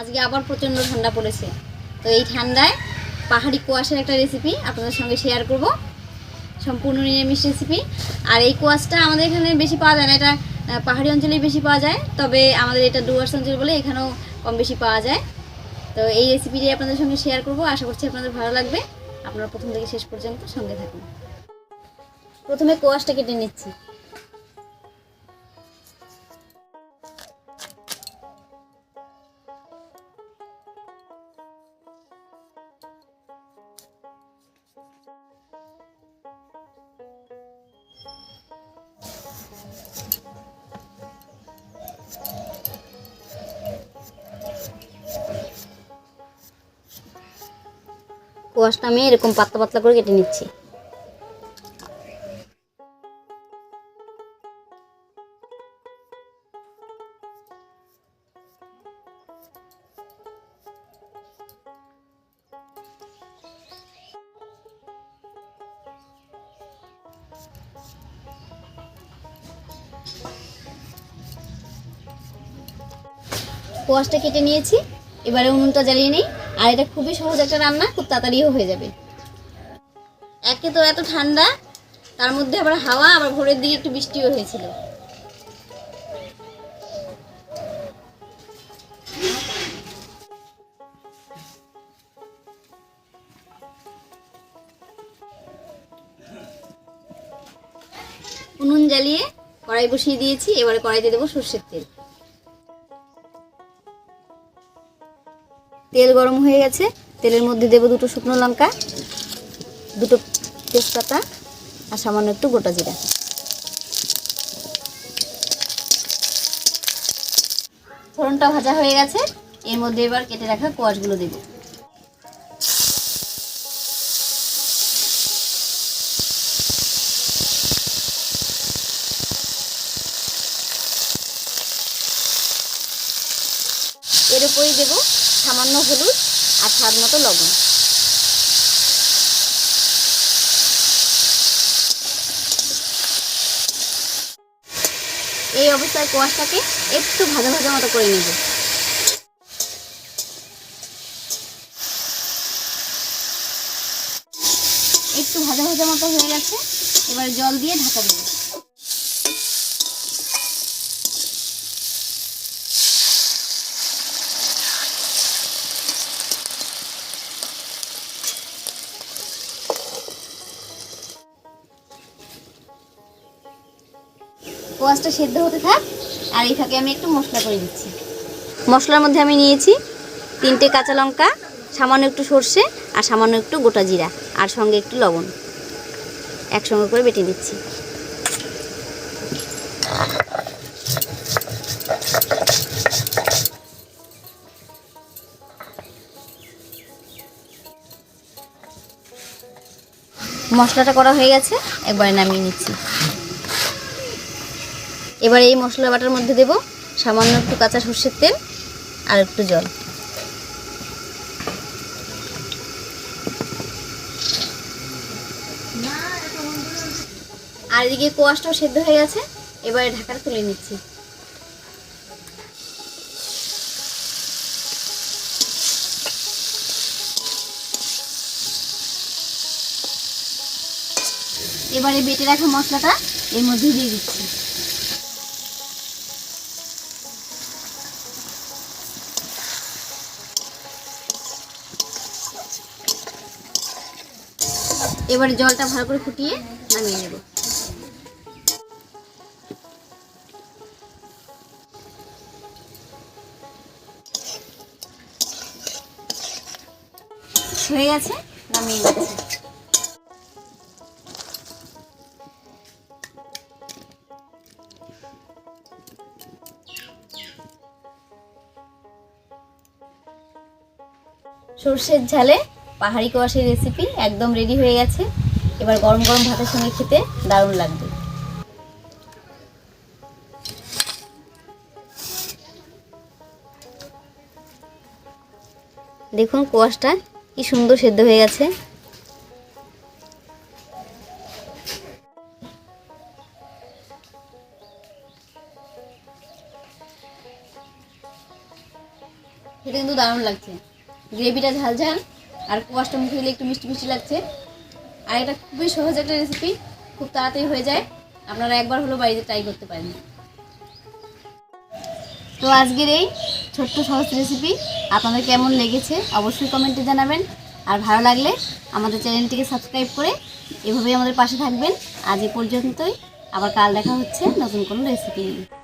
আজকে আবার প্রচণ্ড ঠান্ডা পড়েছে। তো এই ঠান্ডায় পাহাড়ি কুয়াশার একটা রেসিপি আপনাদের সঙ্গে শেয়ার করব। সম্পূর্ণ নিরামিষ রেসিপি আর এই কুয়াশটা আমাদের এখানে বেশি পাওয়া যায় না, এটা পাহাড়ি অঞ্চলেই বেশি পাওয়া যায়। তবে আমাদের এটা ডুয়ার্স অঞ্চল বলে এখানেও কম বেশি পাওয়া যায়। তো এই রেসিপিটি আপনাদের সঙ্গে শেয়ার করব। আশা করছি আপনাদের ভালো লাগবে। আপনারা প্রথম থেকে শেষ পর্যন্ত সঙ্গে থাকুন। প্রথমে কোয়াশটা কেটে নিচ্ছি। কোয়াশটা আমি এরকম পাতলা পাতলা করে কেটে নিচ্ছি। কোয়াশটা কেটে নিয়েছি। এবারে উনুনটা জ্বালিয়ে নিই। আর এটা খুবই সহজ একটা রান্না, খুব তাড়াতাড়িও হয়ে যাবে। একে তো এত ঠান্ডা, তার মধ্যে আবার হাওয়া, আবার ভোরের দিকে একটু বৃষ্টিও হয়েছিল। উনুন জ্বালিয়ে কড়াই বসিয়ে দিয়েছি, এবারে কড়াইতে দেবো সর্ষের তেল। তেল গরম হয়ে গেছে। তেলের মধ্যে দেবো দুটো শুকনো লঙ্কা, দুটো তেজপাতা, আর সামান্য একটু গোটা জিরা। ফোড়নটা ভাজা হয়ে গেছে। এর মধ্যে এবার কেটে রাখা কোয়াশগুলো দেবো। এর উপরেই দেবো সামান্য হলুদ আর স্বাদ মতো লবণ। এই অবস্থায় কোয়াশটাকে একটু ভাজা ভাজা মতো করে নেব। একটু ভাজা ভাজা মতো হয়ে গেছে, এবার জল দিয়ে ঢাকা দেবো। কোয়াশটা সেদ্ধ হতে থাক, আর এই ফাঁকে আমি একটু মশলা করে দিচ্ছি। মশলার মধ্যে আমি নিয়েছি তিনটে কাঁচা লঙ্কা, সামান্য একটু সর্ষে, আর সামান্য একটু গোটা জিরা, আর সঙ্গে একটু লবণ। একসঙ্গে করে বেটে দিচ্ছি মশলাটা করা হয়ে গেছে একবারে নামিয়ে নিচ্ছি। এবার এই মশলা বাটার মধ্যে দেব সামান্য একটু কাঁচা সর্ষের তেল আর একটু জল। আর এদিকে কোয়াশটাও সেদ্ধ হয়ে গেছে, এবারে ঢাকাটা তুলে নিচ্ছি। এবারে বেটে রাখা মশলাটা এর মধ্যে দিয়ে দিচ্ছি। এবারে জলটা ভালো করে ফুটিয়ে নামিয়ে নেব। হয়ে গেছে নামিয়ে নিচ্ছি। সর্ষের ঝালে পাহাড়ি কোয়াশের রেসিপি একদম রেডি হয়ে গেছে। এবার গরম গরম ভাতের সঙ্গে খেতে দারুণ লাগবে। দেখুন কোয়াশটা কি সুন্দর সেদ্ধ হয়ে গেছে। খেতে কিন্তু দারুণ লাগছে। গ্রেভিটা ঝাল ঝাল আর কোয়াশটা মুখে দিলে একটু মিষ্টি মিষ্টি লাগছে। আর এটা খুবই সহজ একটা রেসিপি খুব তাড়াতাড়ি হয়ে যায়। আপনারা একবার হলো বাড়িতে ট্রাই করতে পারেন। তো আজকের এই ছোট্ট সহজ রেসিপি আপনাদের কেমন লেগেছে অবশ্যই কমেন্টে জানাবেন। আর ভালো লাগলে আমাদের চ্যানেলটিকে সাবস্ক্রাইব করে এভাবেই আমাদের পাশে থাকবেন। আজ এ পর্যন্তই, আবার কাল দেখা হচ্ছে নতুন কোনো রেসিপি নিয়ে।